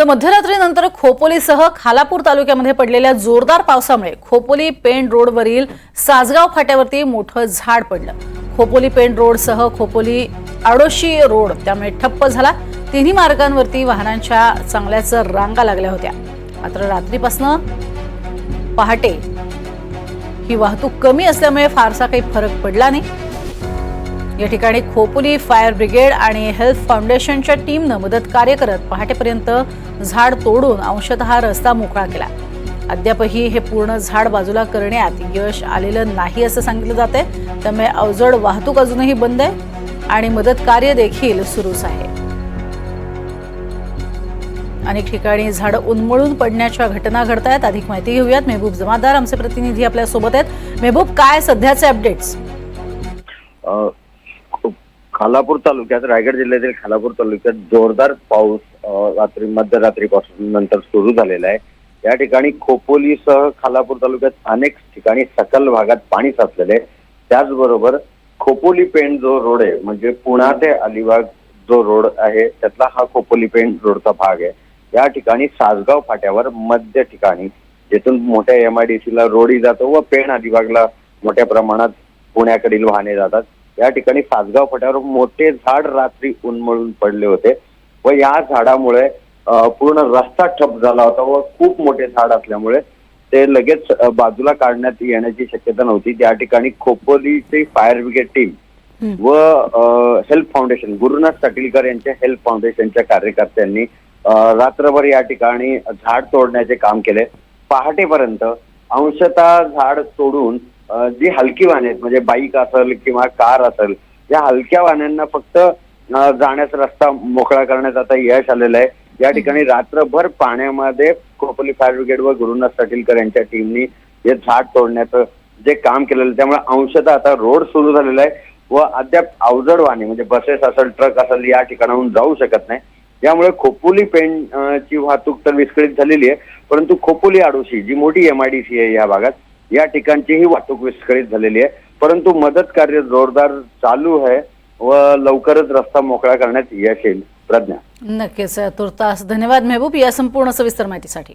तर मध्यरात्रीनंतर खोपोलीसह खालापूर तालुक्यामध्ये पडलेल्या जोरदार पावसामुळे खोपोली पेण रोडवरील सासगाव फाट्यावरती मोठं झाड पडलं. खोपोली पेण रोडसह खोपोली आडोशी रोड त्यामुळे ठप्प झाला. तिन्ही मार्गांवरती वाहनांच्या चांगल्याच रांगा लागल्या होत्या. मात्र रात्रीपासनं पहाटे ही वाहतूक कमी असल्यामुळे फारसा काही फरक पडला नाही. या ठिकाणी खोपोली फायर ब्रिगेड आणि हेल्थ फाउंडेशनच्या टीमनं मदत कार्य करत पहाटेपर्यंत झाड तोडून अंशतः रस्ता मोकळा केला. अद्यापही हे पूर्ण झाड बाजूला करण्यात यश आलेलं नाही असं सांगितलं जात आहे त्यामुळे अवजड वाहतूक अजूनही बंद आहे आणि मदत कार्य देखील सुरूच आहे. अनेक ठिकाणी झाडं उन्मळून पडण्याच्या घटना घडत आहेत अधिक माहिती घेऊयात. मेहबूब जमादार आमचे प्रतिनिधी आपल्यासोबत आहेत. मेहबूब काय सध्याचे अपडेट्स खालापूर तालुक्यात रायगड जिल्ह्यातील खालापूर तालुक्यात जोरदार पाऊस रात्री मध्यरात्रीपासून नंतर सुरू झालेला आहे. या ठिकाणी खोपोलीसह खालापूर तालुक्यात अनेक ठिकाणी सकल भागात पाणी साचलेले आहे. त्याचबरोबर खोपोली पेण जो रोड आहे म्हणजे पुणा ते अलिबाग जो रोड आहे त्यातला हा खोपोली पेण रोडचा भाग आहे. या ठिकाणी सासगाव फाट्यावर मध्य ठिकाणी जिथून मोठ्या एम आय डी सीला रोडही जातो व पेण अलिबागला मोठ्या प्रमाणात पुण्याकडील वाहने जातात. या ठिकाणी सासगाव फाट्यावर मोठे झाड रात्री उन्मळून पडले होते व या झाडामुळे पूर्ण रस्ता ठप झाला होता व खूप मोठे झाड असल्यामुळे ते लगेच बाजूला काढण्यात येण्याची शक्यता नव्हती. त्या ठिकाणी खोपोलीची फायर ब्रिगेड टीम व हेल्प फाउंडेशन गुरुनाथ साटीलकर यांच्या हेल्प फाउंडेशनच्या कार्यकर्त्यांनी रात्रभर या ठिकाणी झाड तोडण्याचे काम केले. पहाटेपर्यंत अंशतः झाड तोडून जी हलकी वाहने आहेत म्हणजे बाईक असेल किंवा कार असेल या हलक्या वाहनांना फक्त जाण्याचा रस्ता मोकळा करण्यात आता यश आलेलं आहे. या ठिकाणी रात्रभर पाण्यामध्ये खोपोली फायर ब्रिगेड व गुरुनाथ साटीलकर यांच्या टीमनी हे झाड तोडण्याचं जे काम केलेलं त्यामुळे अंशतः आता रोड सुरू झालेला आहे व अद्याप अवजड वाहने म्हणजे बसेस असेल ट्रक असेल या ठिकाणाहून जाऊ शकत नाही. यामुळे खोपोली अ, ची वाहतूक तर विस्कळीत झालेली आहे परंतु खोपोली आडोशी जी मोठी एमआयडीसी आहे या भागात या ठिकाणचीही वाहतूक विस्कळीत झालेली आहे. परंतु मदत कार्य जोरदार चालू आहे व लवकरच रस्ता मोकळा करण्यात यश येईल. प्रज्ञा. नक्कीच तुर्तास धन्यवाद मेहबूब या संपूर्ण सविस्तर माहितीसाठी.